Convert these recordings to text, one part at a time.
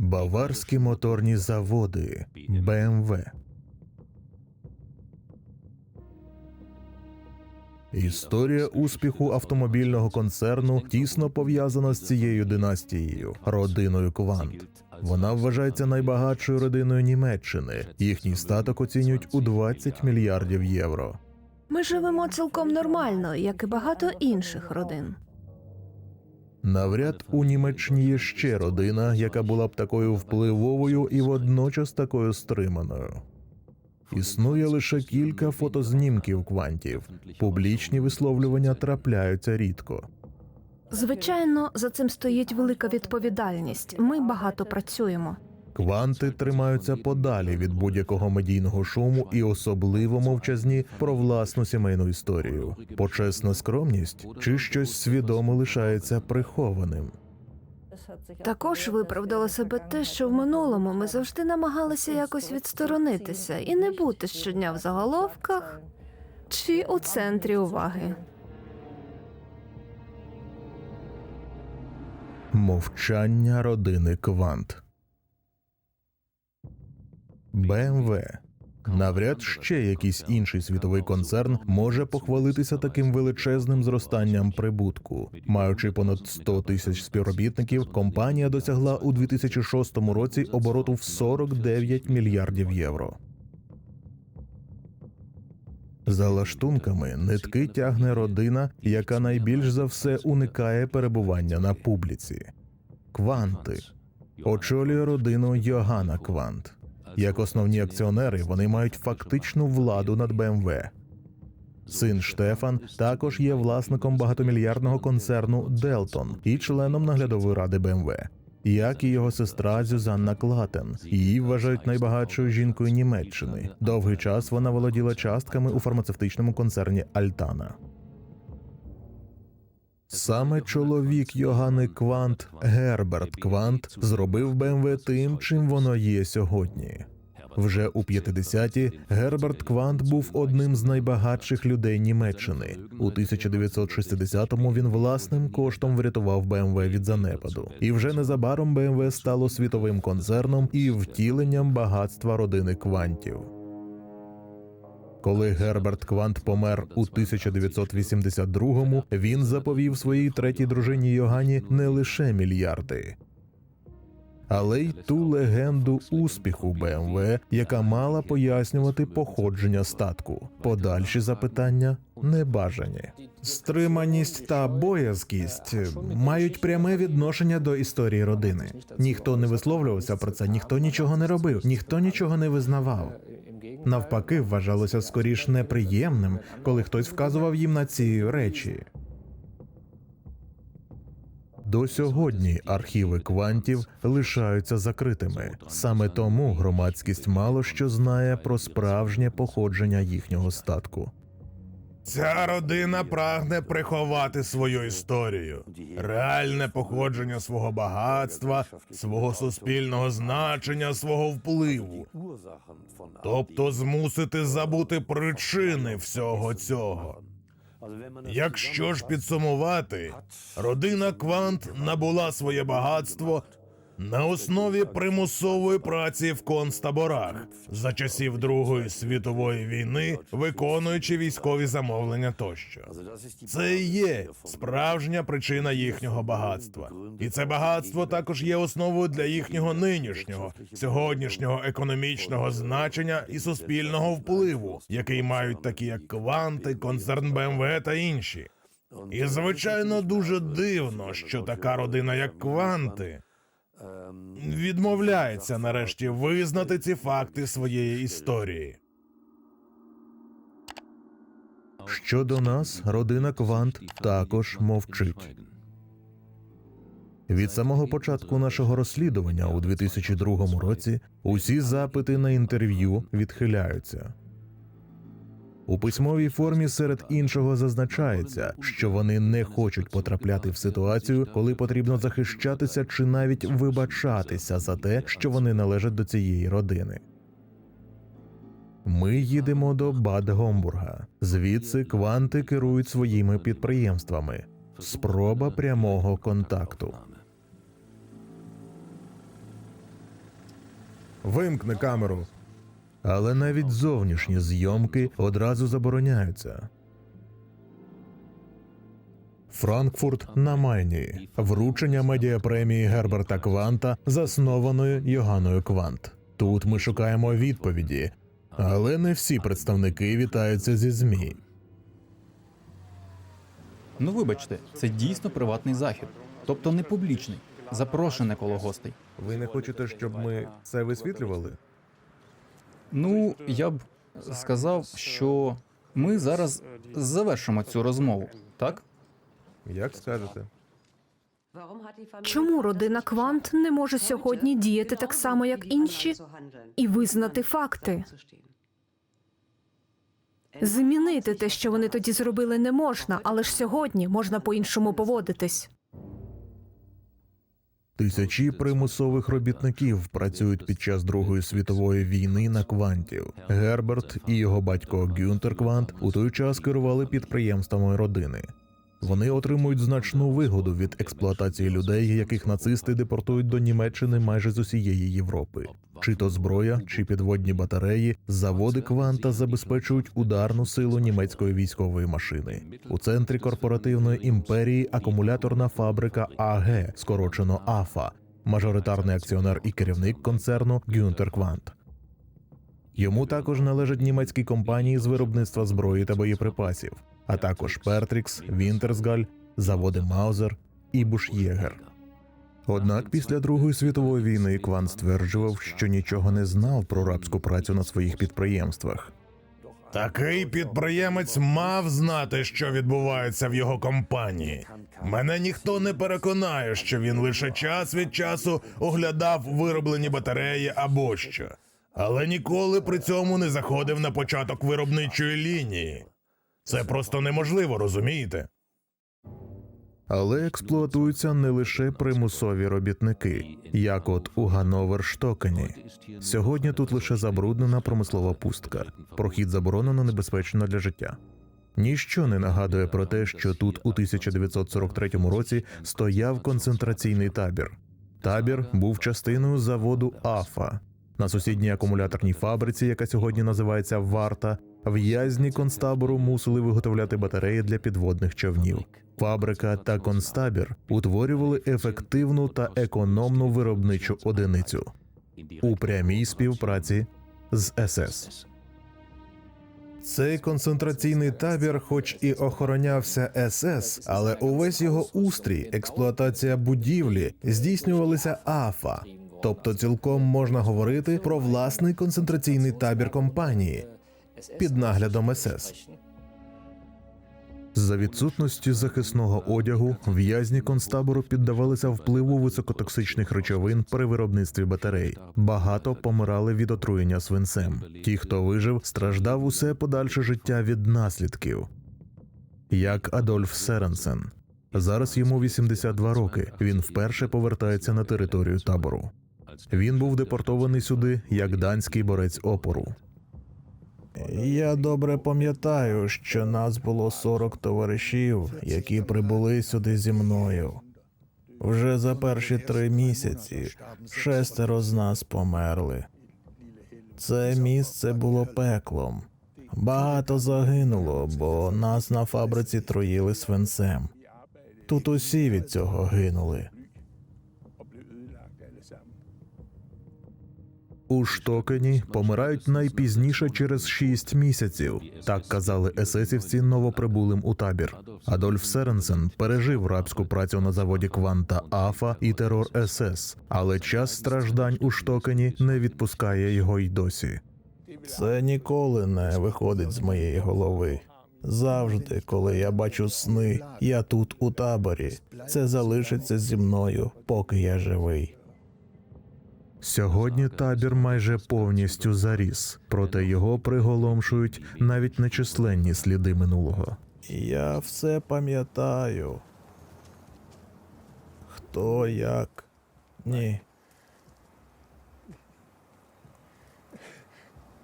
Баварські моторні заводи БМВ. Історія успіху автомобільного концерну тісно пов'язана з цією династією родиною Квант. Вона вважається найбагатшою родиною Німеччини. Їхній статок оцінюють у 20 мільярдів євро. Ми живемо цілком нормально, як і багато інших родин. Навряд у Німеччині є ще родина, яка була б такою впливовою і водночас такою стриманою. Існує лише кілька фотознімків квантів. Публічні висловлювання трапляються рідко. Звичайно, за цим стоїть велика відповідальність. Ми багато працюємо. Кванти тримаються подалі від будь-якого медійного шуму і особливо мовчазні про власну сімейну історію. Почесна скромність чи щось свідомо лишається прихованим. Також виправдало себе те, що в минулому ми завжди намагалися якось відсторонитися і не бути щодня в заголовках чи у центрі уваги. Мовчання родини Квант. БМВ. Навряд ще якийсь інший світовий концерн може похвалитися таким величезним зростанням прибутку. Маючи понад 100 тисяч співробітників, компанія досягла у 2006 році обороту в 49 мільярдів євро. За лаштунками нитки тягне родина, яка найбільш за все уникає перебування на публіці. Кванти очолює родину Йогана Квант. Як основні акціонери, вони мають фактичну владу над БМВ. Син Штефан також є власником багатомільярдного концерну Делтон і членом наглядової ради БМВ, як і його сестра Зюзанна Клатен. Її вважають найбагатшою жінкою Німеччини. Довгий час вона володіла частками у фармацевтичному концерні Альтана. Саме чоловік Йогани Квант Герберт Квант зробив БМВ тим, чим воно є сьогодні. Вже у 50-ті Герберт Квант був одним з найбагатших людей Німеччини. У 1960-му він власним коштом врятував БМВ від занепаду. І вже незабаром БМВ стало світовим концерном і втіленням багатства родини Квантів. Коли Герберт Квант помер у 1982-му, він заповів своїй третій дружині Йогані не лише мільярди, але й ту легенду успіху БМВ, яка мала пояснювати походження статку. Подальші запитання небажані. Стриманість та боязкість мають пряме відношення до історії родини. Ніхто не висловлювався про це, ніхто нічого не робив, ніхто нічого не визнавав. Навпаки, вважалося скоріш неприємним, коли хтось вказував їм на ці речі. До сьогодні архіви квантів лишаються закритими. Саме тому громадськість мало що знає про справжнє походження їхнього статку. Ця родина прагне приховати свою історію, реальне походження свого багатства, свого суспільного значення, свого впливу, тобто змусити забути причини всього цього. Якщо ж підсумувати, родина Квант набула своє багатство на основі примусової праці в концтаборах за часів Другої світової війни, виконуючи військові замовлення тощо. Це і є справжня причина їхнього багатства, і це багатство також є основою для їхнього нинішнього сьогоднішнього економічного значення і суспільного впливу, який мають такі як кванти, концерн БМВ та інші. І звичайно дуже дивно, що така родина, як кванти, відмовляється нарешті визнати ці факти своєї історії. Щодо нас, родина Квант також мовчить. Від самого початку нашого розслідування у 2002 році усі запити на інтерв'ю відхиляються. У письмовій формі серед іншого зазначається, що вони не хочуть потрапляти в ситуацію, коли потрібно захищатися чи навіть вибачатися за те, що вони належать до цієї родини. Ми їдемо до Бад Гомбурга. Звідси кванти керують своїми підприємствами. Спроба прямого контакту. Вимкни камеру. Але навіть зовнішні зйомки одразу забороняються. Франкфурт на Майні. Вручення медіапремії Герберта Кванта, заснованої Йоганною Квант. Тут ми шукаємо відповіді, але не всі представники вітаються зі ЗМІ. Ну вибачте, це дійсно приватний захід, тобто не публічний. Запрошене коло гостей. Ви не хочете, щоб ми це висвітлювали? Ну, я б сказав, що ми зараз завершимо цю розмову, так? Як скажете? Чому родина Квант не може сьогодні діяти так само, як інші, і визнати факти? Змінити те, що вони тоді зробили, не можна, але ж сьогодні можна по-іншому поводитись. Тисячі примусових робітників працюють під час Другої світової війни на квантів. Герберт і його батько Гюнтер Квант у той час керували підприємствами родини. Вони отримують значну вигоду від експлуатації людей, яких нацисти депортують до Німеччини майже з усієї Європи. Чи то зброя, чи підводні батареї, заводи кванта забезпечують ударну силу німецької військової машини. У центрі корпоративної імперії акумуляторна фабрика АГ, скорочено АФА, мажоритарний акціонер і керівник концерну Гюнтер Квант. Йому також належать німецькі компанії з виробництва зброї та боєприпасів, а також Пертрікс, Вінтерсгаль, заводи Маузер і Бушєгер. Однак після Другої світової війни Кван стверджував, що нічого не знав про рабську працю на своїх підприємствах. Такий підприємець мав знати, що відбувається в його компанії. Мене ніхто не переконає, що він лише час від часу оглядав вироблені батареї або що, але ніколи при цьому не заходив на початок виробничої лінії. Це просто неможливо, розумієте? Але експлуатуються не лише примусові робітники, як от у Ганновер-Штокені. Сьогодні тут лише забруднена промислова пустка. Прохід заборонено небезпечно для життя. Ніщо не нагадує про те, що тут у 1943 році стояв концентраційний табір. Табір був частиною заводу АФА. На сусідній акумуляторній фабриці, яка сьогодні називається Варта, в'язні концтабору мусили виготовляти батареї для підводних човнів. Фабрика та концтабір утворювали ефективну та економну виробничу одиницю у прямій співпраці з СС. Цей концентраційний табір, хоч і охоронявся СС, але увесь його устрій, експлуатація будівлі здійснювалися АФА. Тобто цілком можна говорити про власний концентраційний табір компанії під наглядом СС. За відсутності захисного одягу в'язні концтабору піддавалися впливу високотоксичних речовин при виробництві батарей. Багато помирали від отруєння свинцем. Ті, хто вижив, страждав усе подальше життя від наслідків. Як Адольф Серенсен. Зараз йому 82 роки. Він вперше повертається на територію табору. Він був депортований сюди як данський борець опору. Я добре пам'ятаю, що нас було 40 товаришів, які прибули сюди зі мною. Вже за перші три місяці шестеро з нас померли. Це місце було пеклом. Багато загинуло, бо нас на фабриці троїли свинцем. Тут усі від цього гинули. У Штокені помирають найпізніше через шість місяців. Так казали есесівці новоприбулим у табір. Адольф Серенсен пережив рабську працю на заводі Кванта Афа і терор СС, але час страждань у Штокені не відпускає його й досі. Це ніколи не виходить з моєї голови. Завжди, коли я бачу сни, я тут у таборі. Це залишиться зі мною, поки я живий. Сьогодні табір майже повністю заріс, проте його приголомшують навіть нечисленні сліди минулого. Я все пам'ятаю. Хто як? Ні.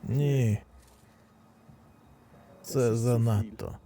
Ні. Це занадто.